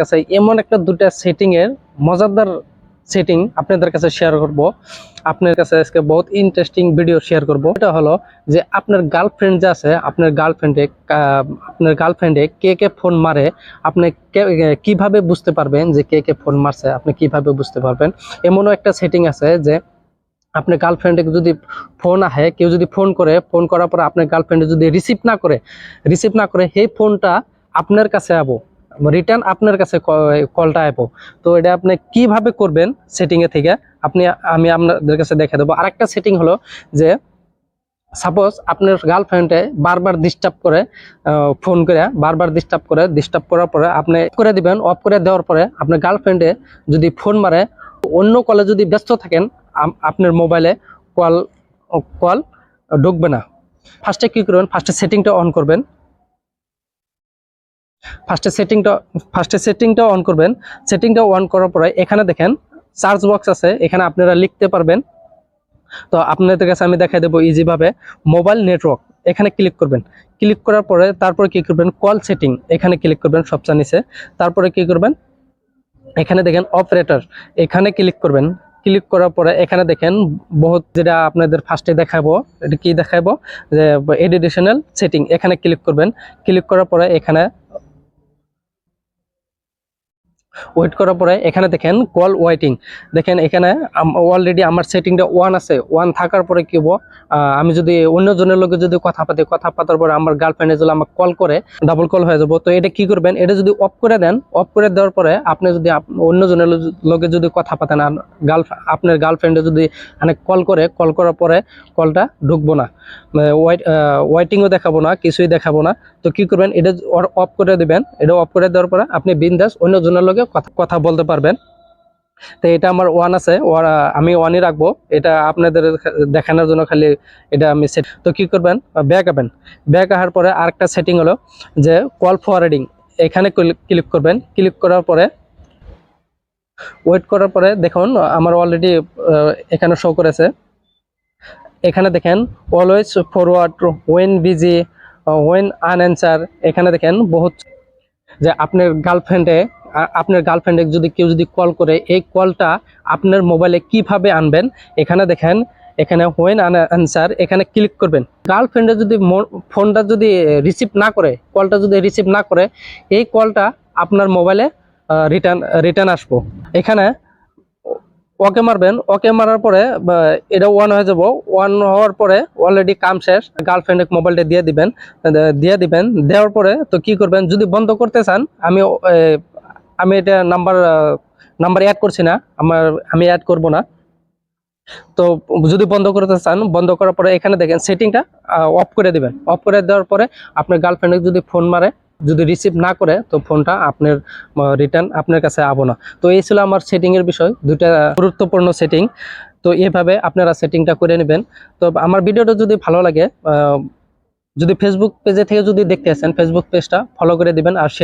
কাছে এমন একটা দুটা সেটিং এর মজাদার সেটিং আপনাদের কাছে শেয়ার করব। আপনার কাছে আজকে বহুত ইন্টারেস্টিং ভিডিও শেয়ার করব। এটা হলো যে আপনার গার্লফ্রেন্ড যে আছে, আপনার গার্লফ্রেন্ডে আপনার গার্লফ্রেন্ডে কে কে ফোন মারে, আপনি কীভাবে বুঝতে পারবেন যে কে কে ফোন মারছে, আপনি কীভাবে বুঝতে পারবেন? এমনও একটা সেটিং আছে যে আপনার গার্লফ্রেন্ডে যদি ফোন আহে, কেউ যদি ফোন করে ফোন করার পর আপনার গার্লফ্রেন্ডে যদি রিসিভ না করে রিসিভ না করে, সেই ফোনটা আপনার কাছে আবো। রিটার্ন আপনার কাছে কলটা আবো তো এটা আপনি কীভাবে করবেন সেটিং এ থেকে, আপনি, আমি আপনাদের কাছে দেখে দেবো। আরেকটা সেটিং হলো যে সাপোজ আপনার গার্লফ্রেন্ডে বারবার ডিস্টার্ব করে ফোন করে, বারবার ডিস্টার্ব করে ডিস্টার্ব করার পরে আপনি করে দিবেন। অফ করে দেওয়ার পরে আপনার গার্লফ্রেন্ডে যদি ফোন মারে, অন্য কলে যদি ব্যস্ত থাকেন আপনার মোবাইলে কল কল ঢুকবে না। ফার্স্টে কি করবেন? ফার্স্টে সেটিংটা অন করবেন। ফার্স্টে সেটিংটা ফার্স্টে সেটিংটা অন করবেন। সেটিংটা অন করার পরে এখানে দেখেন সার্চ বক্স আছে, এখানে আপনারা লিখতে পারবেন। তো আপনাদের কাছে আমি দেখাই দেবো ইজি ভাবে মোবাইল নেটওয়ার্ক এখানে ক্লিক করবেন। ক্লিক করার পরে তারপরে কি করবেন? কল সেটিং এখানে ক্লিক করবেন সবচেয়ে নিচে। তারপরে কি করবেন? এখানে দেখেন অপারেটর এখানে ক্লিক করবেন। ক্লিক করার পরে এখানে দেখেন, বহুত যেটা আপনাদের ফার্স্টে দেখাবো, এটা কি দেখাবো? যে এডিশনাল সেটিং এখানে ক্লিক করবেন। ক্লিক করার পরে এখানে ওয়েট করার পরে এখানে দেখেন কল ওয়েটিং দেখেন এখানে অলরেডি আমার সেটিংটা ওয়ান আছে। ওয়ান থাকার পরে কি হব? আমি যদি অন্যজনের লোকে যদি কথা পাতি, কথা পাতার পরে আমার গার্লফ্রেন্ডে যদি আমাকে কল করে ডাবল কল হয়ে যাব। তো এটা কি করবেন? এটা যদি অফ করে দেন অফ করে দেওয়ার পরে আপনি যদি অন্যজনের লো- লোকে যদি কথা পাতেন গার্ল আপনার গার্লফ্রেন্ডে যদি অনেক কল করে কল করার পরে কলটা ঢুকবো না। ওয়াইট ওয়াইটিংও দেখাবো না, কিছুই দেখাবো না। তো কি করবেন? এটা অফ করে দিবেন। এটা অফ করে দেওয়ার পরে আপনি বিন্দাস অন্যজনের লোকে কথা বলতে পারবেন। তো এটা আমার ওয়ান আছে আমি ওয়ানই রাখব। এটা আপনাদের দেখানোর জন্য খালি এটা আমি সেট তো কি করবেন? ব্যাক আবেন ব্যাক আসার পরে আরেকটা সেটিং হলো যে কল ফরওয়ার্ডিং এখানে ক্লিক করবেন। ক্লিক করার পরে ওয়েট করার পরে দেখুন, আমার অলরেডি এখানে শো করেছে। এখানে দেখেন always forward when busy when unanswered এখানে দেখেন, বহুত যে আপনার গার্লফ্রেন্ডে আপনার গার্লফ্রেন্ডে যদি কেউ যদি কল করে, এই কলটা আপনার মোবাইলে কীভাবে আনবেন? এখানে দেখেন, এখানে হোয়েন আনসার এখানে ক্লিক করবেন। গার্লফ্রেন্ডে যদি ফোনটা যদি রিসিভ না করে কলটা যদি রিসিভ না করে, এই কলটা আপনার মোবাইলে রিটার্ন রিটার্ন আসব। এখানে ওকে মারবেন। ওকে মারার পরে এটা ওয়ান হয়ে যাব। ওয়ান হওয়ার পরে অলরেডি কাম শেষ। গার্লফ্রেন্ডে মোবাইলটা দিয়ে দিবেন দিয়ে দিবেন। দেওয়ার পরে তো কি করবেন? যদি বন্ধ করতে চান, আমি আমি এটা নাম্বার নাম্বার অ্যাড করছি না। আমার, আমি অ্যাড করব না। তো যদি বন্ধ করতে চান, বন্ধ করার পরে এখানে দেখেন সেটিংটা অফ করে দিবেন। অফ করে দেওয়ার পরে আপনার গার্লফ্রেন্ডে যদি ফোন মারে, যদি রিসিভ না করে, তো ফোনটা আপনার রিটার্ন আপনার কাছে আবো না। তো এই ছিল আমার সেটিং এর বিষয়। দুটা গুরুত্বপূর্ণ সেটিং তো এইভাবে আপনারা সেটিংটা করে নেবেন। তো আমার ভিডিওটা যদি ভালো লাগে যদি ফেসবুক পেজে থেকে যদি দেখতে আসেন ফেসবুক পেজটা ফলো করে দিবেন আর